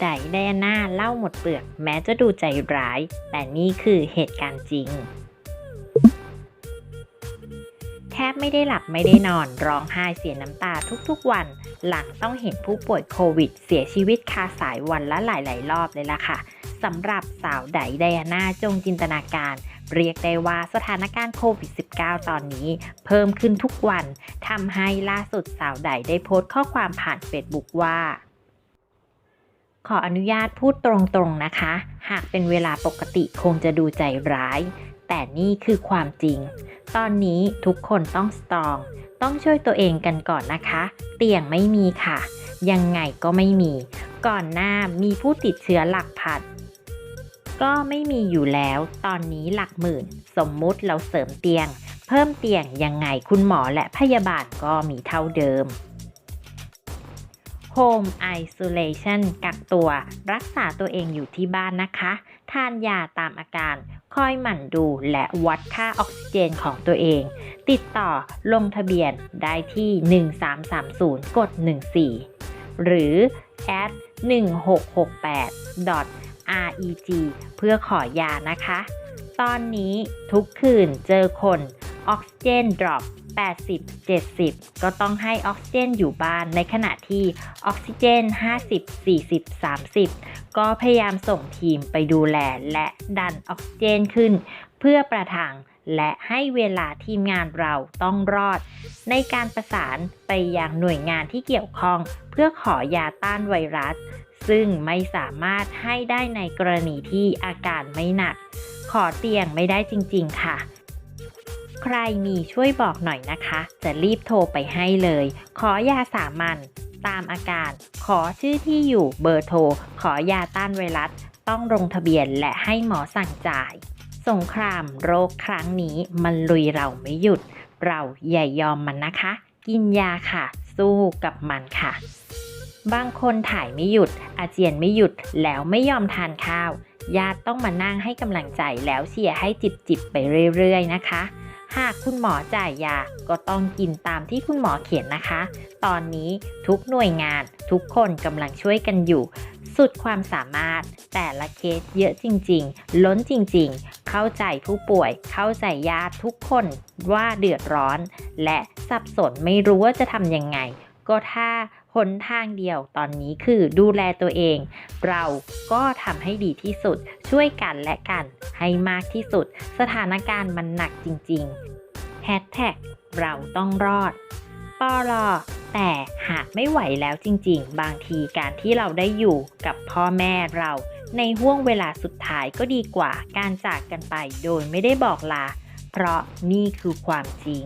ไดไดอาน่าเล่าหมดเปลือกแม้จะดูใจร้าย แต่นี่คือเหตุการณ์จริง แทบไม่ได้หลับไม่ได้นอนร้องไห้เสียน้ำตาทุกๆวัน หลังต้องเห็นผู้ป่วยโควิด เสียชีวิตคาสายวันละหลายๆ รอบเลยล่ะค่ะสำหรับสาวไดไดอาน่าจงจินตนาการเรียกได้ว่าสถานการณ์โควิด -19 ตอนนี้เพิ่มขึ้นทุกวันทำให้ล่าสุดสาวไดได้โพสต์ข้อความผ่านเฟซบุ๊กว่า ขออนุญาตพูดตรงๆนะคะ หากเป็นเวลาปกติคงจะดูใจร้าย แต่นี่คือความจริง ตอนนี้ทุกคนต้องสตรอง ต้องช่วยตัวเองกันก่อนนะคะ เตียงไม่มีค่ะ ยังไงก็ไม่มี ก่อนหน้ามีผู้ติดเชื้อหลักพันก็ไม่มีอยู่แล้ว ตอนนี้หลักหมื่น สมมุติเราเสริมเตียง เพิ่มเตียงยังไงคุณหมอและพยาบาลก็มีเท่าเดิม Home Isolation กักตัว รักษาตัวเองอยู่ที่บ้านนะคะ ทานยาตามอาการ คอยหมั่นดูและวัดค่าออกซิเจนของตัวเอง ติดต่อลงทะเบียนได้ที่ 1330 กด 14 หรือ at 1668 reg เพื่อขอยานะคะ ตอนนี้ทุกคืนเจอคนออกซิเจนดรอป 80 70 ก็ต้องให้ออกซิเจนอยู่บ้านในขณะที่ออกซิเจน 50 40 30 ก็พยายามส่งทีมไปดูแลและดันออกซิเจนขึ้น เพื่อประทังและให้เวลาทีมงานเราต้องรอด ในการประสานไปยังหน่วยงานที่เกี่ยวข้อง เพื่อขอยาต้านไวรัส ซึ่งไม่สามารถให้ได้ในกรณีที่อาการไม่หนัก ขอเตียงไม่ได้จริง ๆ ค่ะ ใครมีช่วยบอกหน่อยนะคะ จะรีบโทรไปให้เลย ขอยาสามัญตามอาการ ขอชื่อที่อยู่เบอร์โทร ขอยาต้านไวรัส ต้องลงทะเบียนและให้หมอสั่งจ่าย สงครามโรคครั้งนี้มันลุยเราไม่หยุด เราอย่ายอมมันนะคะ กินยาค่ะ สู้กับมันค่ะ บางคนถ่ายไม่หยุด อาเจียนไม่หยุดแล้วไม่ยอมทานข้าว ญาติต้องมานั่งให้กำลังใจแล้วเชียร์ให้จิบจิบไปเรื่อยๆนะคะ หากคุณหมอจ่ายยาก็ต้องกินตามที่คุณหมอเขียนนะคะ ตอนนี้ทุกหน่วยงานทุกคนกำลังช่วยกันอยู่ สุดความสามารถแต่ละเคสเยอะจริง ๆ ล้นจริง ๆ เข้าใจผู้ป่วย เข้าใจญาติทุกคนว่าเดือดร้อน และสับสนไม่รู้ว่าจะทำยังไง ก็ถ้า หนทางเดียวตอนนี้คือดูแลตัวเอง เราก็ทำให้ดีที่สุด ช่วยกันและกัน ให้มากที่สุด สถานการณ์มันหนักจริงๆแฮชแท็กเราต้องรอดปอลอแต่หากไม่ไหวแล้วจริงๆ บางทีการที่เราได้อยู่กับพ่อแม่เรา ในห่วงเวลาสุดท้ายก็ดีกว่าการจากกันไปโดยไม่ได้บอกลา เพราะนี่คือความจริง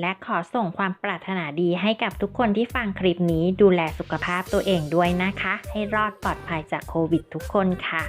และขอส่งความปรารถนาดีให้กับทุกคนที่ฟังคลิปนี้ดูแลสุขภาพตัวเองด้วยนะคะ ให้รอดปลอดภัยจากโควิดทุกคนค่ะ